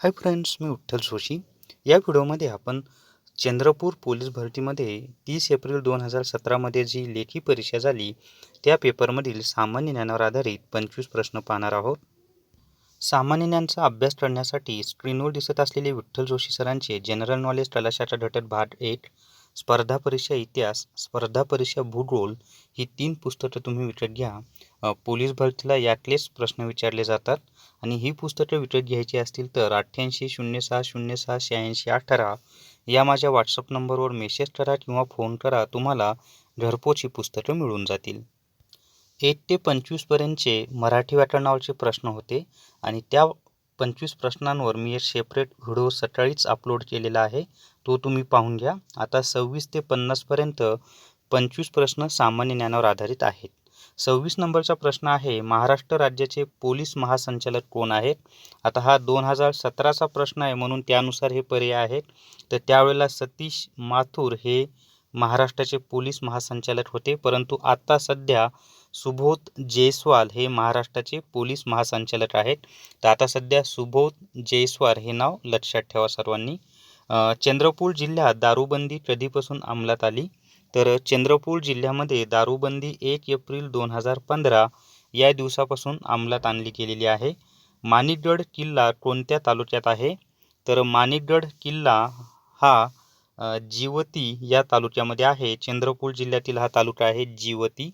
हाय friends मी विठ्ठल जोशी. या व्हिडिओमध्ये आपण चंद्रपूर पोलीस भरतीमध्ये तीस एप्रिल दोन हजार सतरामध्ये जी लेखी परीक्षा झाली त्या पेपरमधील सामान्य ज्ञानावर आधारित पंचवीस प्रश्न पाहणार आहोत. सामान्य ज्ञानचा अभ्यास करण्यासाठी स्क्रीनवर दिसत असलेले विठ्ठल जोशी सरांचे जनरल नॉलेज तलाशाचा घटक भाग एट स्पर्धा परीक्षा इतिहास स्पर्धा परीक्षा भूगोल ही तीन पुस्तकं तुम्ही विकत घ्या. पोलीस भरतीला यातलेच प्रश्न विचारले जातात आणि ही पुस्तकं विकत घ्यायची असतील तर अठ्ठ्याऐंशी शून्य सहा शून्य सहा शहाऐंशी अठरा या माझ्या व्हॉट्सअप नंबरवर मेसेज करा किंवा फोन करा तुम्हाला घरपोच ही पुस्तकं मिळून जातील. एक ते पंचवीसपर्यंतचे मराठी व्याकरण नावाचे प्रश्न होते आणि त्या पंचवीस प्रश्नांवर मी एक सेपरेट व्हिडिओ सकाळीच अपलोड केलेला आहे. तो तुम्ही पाहून घ्या. आता सव्वीस ते पन्नासपर्यंत पंचवीस प्रश्न सामान्य ज्ञानावर आधारित आहेत. सव्वीस नंबरचा प्रश्न आहे महाराष्ट्र राज्याचे पोलीस महासंचालक कोण आहेत? आता हा दोन हजार सतराचा प्रश्न आहे म्हणून त्यानुसार हे पर्याय आहेत. तर त्यावेळेला सतीश माथुर हे महाराष्ट्राचे पोलीस महासंचालक होते. परंतु आता सध्या सुबोध जयस्वाल हे महाराष्ट्राचे पोलीस महासंचालक आहेत. तर आता सध्या सुबोध जयस्वाल हे नाव लक्षात ठेवा सर्वांनी. चंद्रपूर जिल्ह्यात दारूबंदी कधीपासून अंमलात आली? तर चंद्रपूर जिल्ह्यामध्ये दारूबंदी एक एप्रिल दोन हजार पंधरा या दिवसापासून अंमलात आणली गेलेली आहे. माणिकगड किल्ला कोणत्या तालुक्यात आहे? तर माणिकगड किल्ला हा जिवती या तालुक्यामध्ये आहे. चंद्रपूर जिल्ह्यातील हा तालुका आहे जिवती.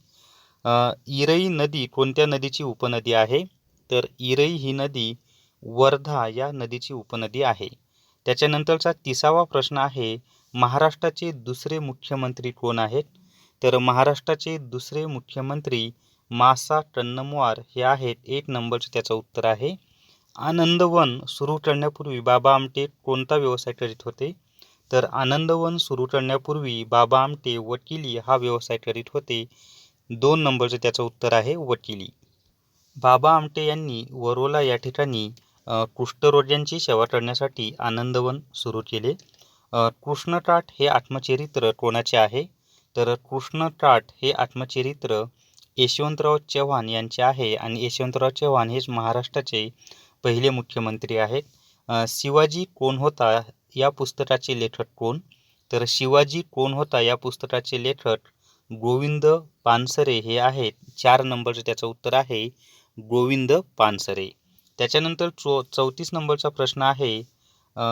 इरई नदी कोणत्या नदीची उपनदी आहे? तर इरई ही नदी वर्धा या नदीची उपनदी आहे. त्याच्यानंतरचा तिसावा प्रश्न आहे महाराष्ट्राचे दुसरे मुख्यमंत्री कोण आहेत? तर महाराष्ट्राचे दुसरे मुख्यमंत्री मासा टन्नमवार हे आहेत एक नंबरचं त्याचं उत्तर आहे. आनंदवन सुरू करण्यापूर्वी बाबा आमटे कोणता व्यवसाय करीत होते? तर आनंदवन सुरू करण्यापूर्वी बाबा आमटे वकिली हा व्यवसाय करीत होते. दोन नंबरचं त्याचं उत्तर आहे वकिली. बाबा आमटे यांनी वरोला या ठिकाणी कुष्ठरोग्यांची सेवा करण्यासाठी आनंदवन सुरू केले. कृष्णकाठ हे आत्मचरित्र कोणाचे आहे? तर कृष्णकाठ हे आत्मचरित्र यशवंतराव चव्हाण यांचे आहे आणि यशवंतराव चव्हाण हेच महाराष्ट्राचे पहिले मुख्यमंत्री आहेत. शिवाजी कोण होता या पुस्तकाचे लेखक कोण? तर शिवाजी कोण होता या पुस्तकाचे लेखक गोविंद पानसरे हे आहेत. चार नंबरचं त्याचं उत्तर आहे गोविंद पानसरे. त्याच्यानंतर चो चौतीस नंबरचा प्रश्न आहे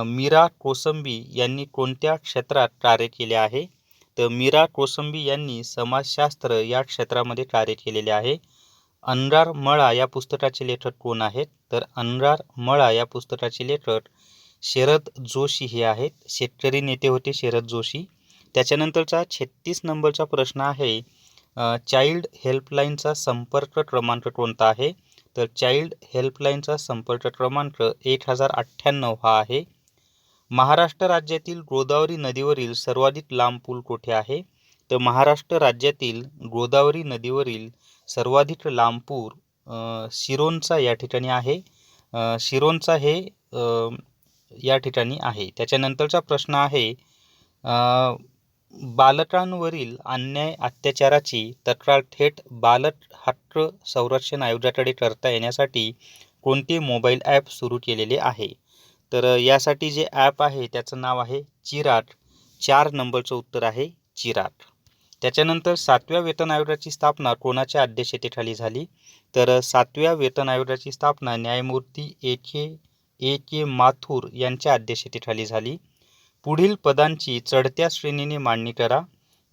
मीरा कोसंबी यांनी कोणत्या क्षेत्रात कार्य केले आहे? तर मीरा कोसंबी यांनी समाजशास्त्र या क्षेत्रामध्ये कार्य केलेले आहे. अनरार मळा या पुस्तकाचे लेखक कोण आहेत? तर अनरार मळा या पुस्तकाचे लेखक शरद जोशी हे आहेत. शेतकरी नेते होते शरद जोशी. त्याच्यानंतरचा छत्तीस नंबरचा प्रश्न आहे चाइल्ड हेल्पलाईनचा संपर्क क्रमांक कोणता आहे? तर चाइल्ड हेल्पलाईनचा संपर्क क्रमांक एक हजार अठ्ठ्याण्णव हा आहे. महाराष्ट्र राज्यातील गोदावरी नदीवरील सर्वाधिक लांब पूल कुठे आहे? तर महाराष्ट्र राज्यातील गोदावरी नदीवरील सर्वाधिक लांब पूल शिरोनचा शिरोंचा या ठिकाणी आहे. शिरोनचा शिरोंचा हे या ठिकाणी आहे. त्याच्यानंतरचा प्रश्न आहे बालकांवरील अन्याय अत्याचाराची तक्रार थेट बालक हक्क संरक्षण आयोगाकडे करता येण्यासाठी कोणते मोबाईल ॲप सुरू केलेले आहे? तर यासाठी जे ॲप आहे त्याचं नाव आहे चिराट. चार नंबरचं उत्तर आहे चिराट. त्याच्यानंतर सातव्या वेतन आयोगाची स्थापना कोणाच्या अध्यक्षतेखाली झाली? तर सातव्या वेतन आयोगाची स्थापना न्यायमूर्ती ए के ए के माथुर यांच्या अध्यक्षतेखाली झाली. पुढील पदांची चढत्या श्रेणीने मांडणी करा.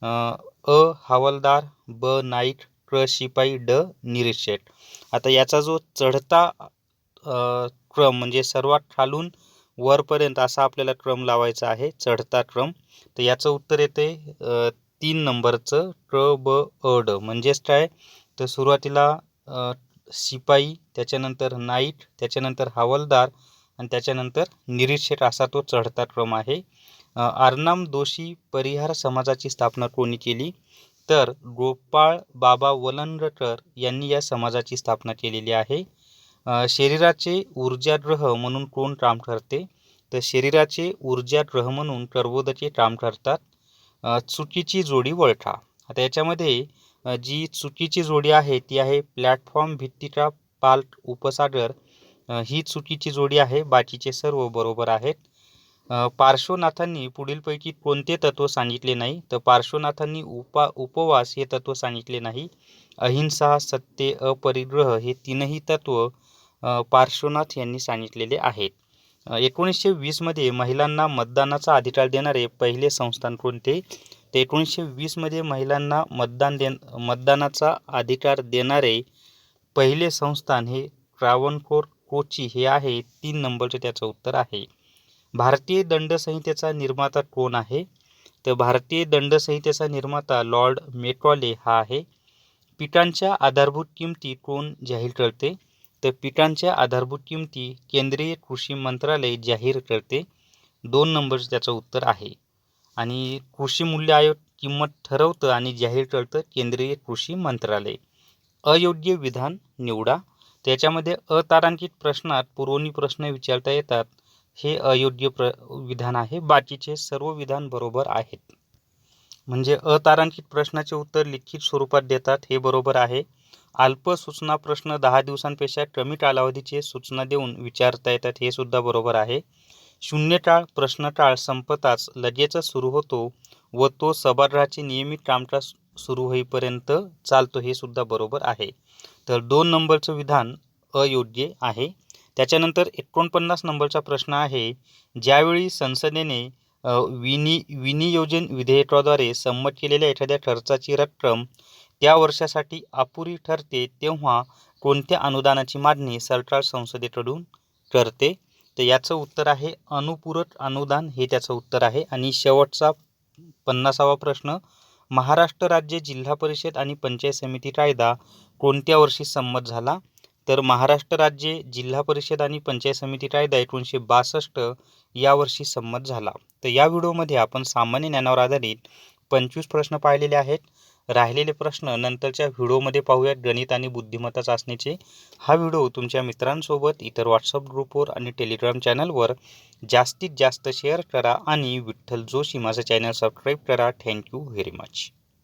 अ, हवालदार ब नाईक क शिपाई ड निरीक्षक आता याचा जो चढता क्रम म्हणजे सर्वात खालून वरपर्यंत असा आपल्याला क्रम लावायचा आहे चढता क्रम. तर याचं उत्तर येते तीन नंबरचं क ब अ ड. म्हणजेच काय? तर सुरुवातीला शिपाई त्याच्यानंतर नाईक त्याच्यानंतर हवालदार आणि त्याच्यानंतर निरीक्षक असा तो चढता क्रम आहे. आरनाम दोषी परिहार समाजाची स्थापना कोणी केली? तर गोपाळ बाबा वलंगकर यांनी या समाजाची स्थापना केलेली आहे. शरीराचे ऊर्जाग्रह म्हणून कोण काम करते? तर शरीराचे ऊर्जाग्रह म्हणून कर्बोदके काम करतात. चुकीची जोडी वळखा. आता याच्यामध्ये जी चुकीची जोडी आहे ती आहे प्लॅटफॉर्म भित्तिका पाल्ट उपसागर. ही चुकीची जोडी आहे बाकीचे सर्व बरोबर आहेत. पार्श्वनाथांनी पुढीलपैकी कोणते तत्व सांगितले नाही तर पार्श्वनाथांनी उपा उपवास हे तत्व सांगितले नाही. अहिंसा सत्य अपरिग्रह हे तीनही तत्व पार्श्वनाथ यांनी सांगितलेले आहेत. एकोणीसशे वीसमध्ये महिलांना मतदानाचा अधिकार देणारे पहिले संस्थान कोणते? तर एकोणीसशे वीसमध्ये महिलांना मतदान दे मतदानाचा अधिकार देणारे पहिले संस्थान हे ट्रावणकोर कोची हे आहे तीन नंबरचं त्याचं उत्तर आहे. भारतीय दंडसंहितेचा निर्माता कोण आहे? तर भारतीय दंडसंहितेचा निर्माता लॉर्ड मेकॉले हा आहे. पिकांच्या आधारभूत किमती कोण जाहीर करते? तर पिकांच्या आधारभूत किमती केंद्रीय कृषी मंत्रालय जाहीर करते. दोन नंबर त्याचं उत्तर आहे. आणि कृषी मूल्य आयोग किंमत ठरवतं आणि जाहीर करतं केंद्रीय कृषी मंत्रालय. अयोग्य विधान निवडा. त्याच्यामध्ये अतारांकित प्रश्नात पुरवणी प्रश्न विचारता येतात. हे अयोग्य प्र विधान आहे. बाकीचे सर्व विधान बरोबर आहेत. म्हणजे अतारांकित प्रश्नाचे उत्तर लिखित स्वरूपात देतात हे बरोबर आहे. अल्प सूचना प्रश्न दहा दिवसांपेक्षा कमी कालावधीचे सूचना देऊन विचारता येतात हे सुद्धा बरोबर आहे. शून्यकाळ प्रश्नकाळ संपताच लगेचच सुरू होतो व तो सभागृहाचे नियमित कामकाज सुरू होईपर्यंत चालतो हे सुद्धा बरोबर आहे. तर दोन नंबरचं विधान अयोग्य आहे. त्याच्यानंतर एकोणपन्नास नंबरचा प्रश्न आहे ज्यावेळी संसदेने विनि विनियोजन विधेयकाद्वारे संमत केलेल्या एखाद्या खर्चाची रक्कम त्या वर्षासाठी अपुरी ठरते तेव्हा कोणत्या अनुदानाची मागणी सरकार संसदेकडून करते? तर याचं उत्तर आहे अनुपूरक अनुदान हे त्याचं उत्तर आहे. आणि शेवटचा पन्नासावा प्रश्न महाराष्ट्र राज्य जिल्हा परिषद आणि पंचायत समिती कायदा कोणत्या वर्षी संमत झाला? तर महाराष्ट्र राज्य जिल्हा परिषद आणि पंचायत समिती कायदा एकोणीसशे बासष्ट यावर्षी संमत झाला. तर या व्हिडिओमध्ये आपण सामान्य ज्ञानावर आधारित पंचवीस प्रश्न पाहिलेले आहेत. राहिलेले प्रश्न नंतरच्या व्हिडिओमध्ये पाहूयात. गणित आणि बुद्धिमत्ता चाचणीचे हा व्हिडिओ तुमच्या मित्रांसोबत इतर व्हॉट्सअप ग्रुपवर आणि टेलिग्राम चॅनलवर जास्तीत जास्त शेअर करा आणि विठ्ठल जोशी माझं चॅनल सबस्क्राईब करा. Thank you very much